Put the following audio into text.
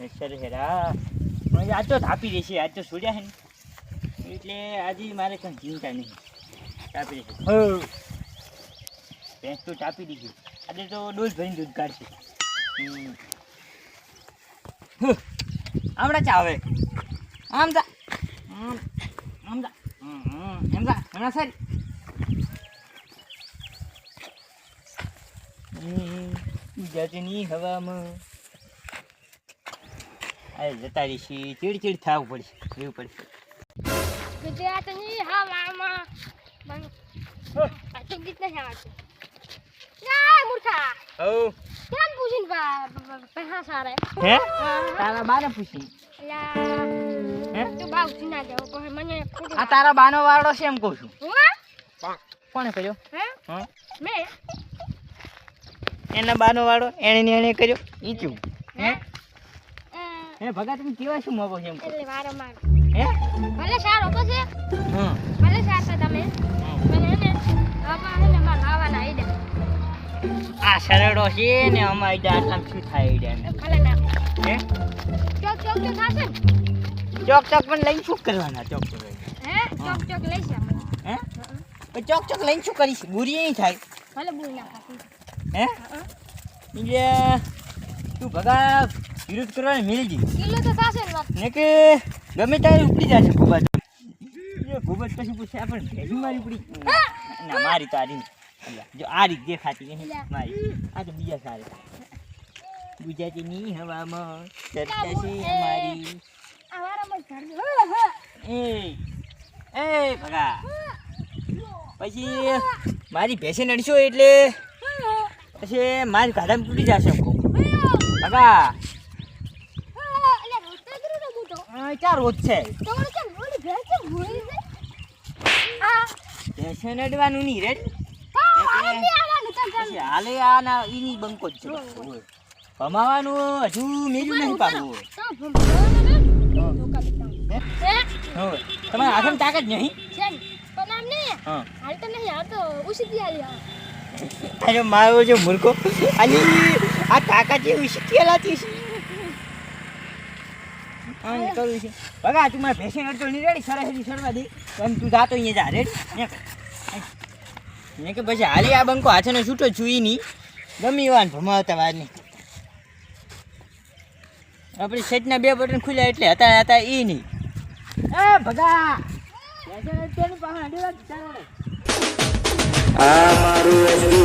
હેરા આજ તો થાપી દેશે આજ તો સૂર્યા હે ને. એટલે આજે મારે કંઈ ચિંતા નહીં. તાપી દેશે ભેંસ તો તાપી દીધી. આજે તો ડોલ ભરીને દૂધ કાઢશે. હમણાં ચાવે આમ જા. આમ. જા. એમ જા. હમણાં સારી. ગુજરાતની હવામાં અરે જતા રહીશી ચીડચીડ ચીડ થવું પડશે રહેવું પડશે. ગુજરાતની હવામાં મને ગીત નહીં આવડતું. ના મૂર્ખા. હવ કેમ પૂછીને પૈસા સારે? હે? તારા બાને પૂછી હે? તું બા ઉઠી ના જાવ પણ મને આ તારા બાનો વાળો છે એમ કહું છું. હું કોણે કર્યો? હે? હા? મેં? એના બાનો વાળો એણે ને એણે કર્યો? ઈચું હે? હે ભગા તમે કેવા શું મોગો છે એમ એટલે વારો માર. હે? ભલે સારો તો છે હા. ભલે સાચા તમે. મને હે ને આમાં હે ને માર લાવવાના આઈ દે આ સરળો છે ને અમારી આમ શું થાય આઈડિયા ભલે ના. હે? ચોક ચોક તો થાશે ચોક ચોક પણ લઈને શું કરવાના ચોક ચોક? હે ચોક ચોક લઈશ હે? પણ ચોક ચોક લઈને શું કરીશ? બુરી નહીં થાય. ભલે બુલ ના ખાતી હે? તું ભગા વિરોધ કરવાની મિલી ગઈ કિલો તો થાશે ને કે ગમે ત્યારે ઉપડી જશે ખૂબ જ. ખૂબ જ પછી પૂછે આપણે ભેગી મારી ઉપડી? ના મારી તો આ રીત જો આ રીત દેખાતી મારી. આ તો બીજા સારે ગુજરાતીની હવામાં ચર્ચા છે અમારી. હા એ એ ભગા પછી મારી ભેંસે નડશો એટલે પછી મારી ગાડામાં તૂટી જશે ભગા આ ક્યાં રોજ છે? ભેંસે નડવાનું નહીં રેડ હાલે આના ઈની બંકો જ છે. ભમાવાનું હજુ મેલું નહીં? હોય. તમારા હાથમાં તાકાત નહીં? હા. અરે મારો જો મુર્ખો. આની આ તાકાત જેવી શીખેલાતી છે. હા કરું છે. બગા તું મારે ભેસી અડચણ નહીં રેડી? સરસ સરવા દે. પણ તું જાતો અહીંયા જા રેડી? મેં કે પછી હાલી આ બંકો હાથેનો છૂટો છું એ નહીં. ગમી વાન ને ભમાવતા વાર નહીં આપણી સેટના બે બટન ખુલ્યા એટલે હતા હતા એ નહીં. એ ભગા! આ મારું વસ્તુ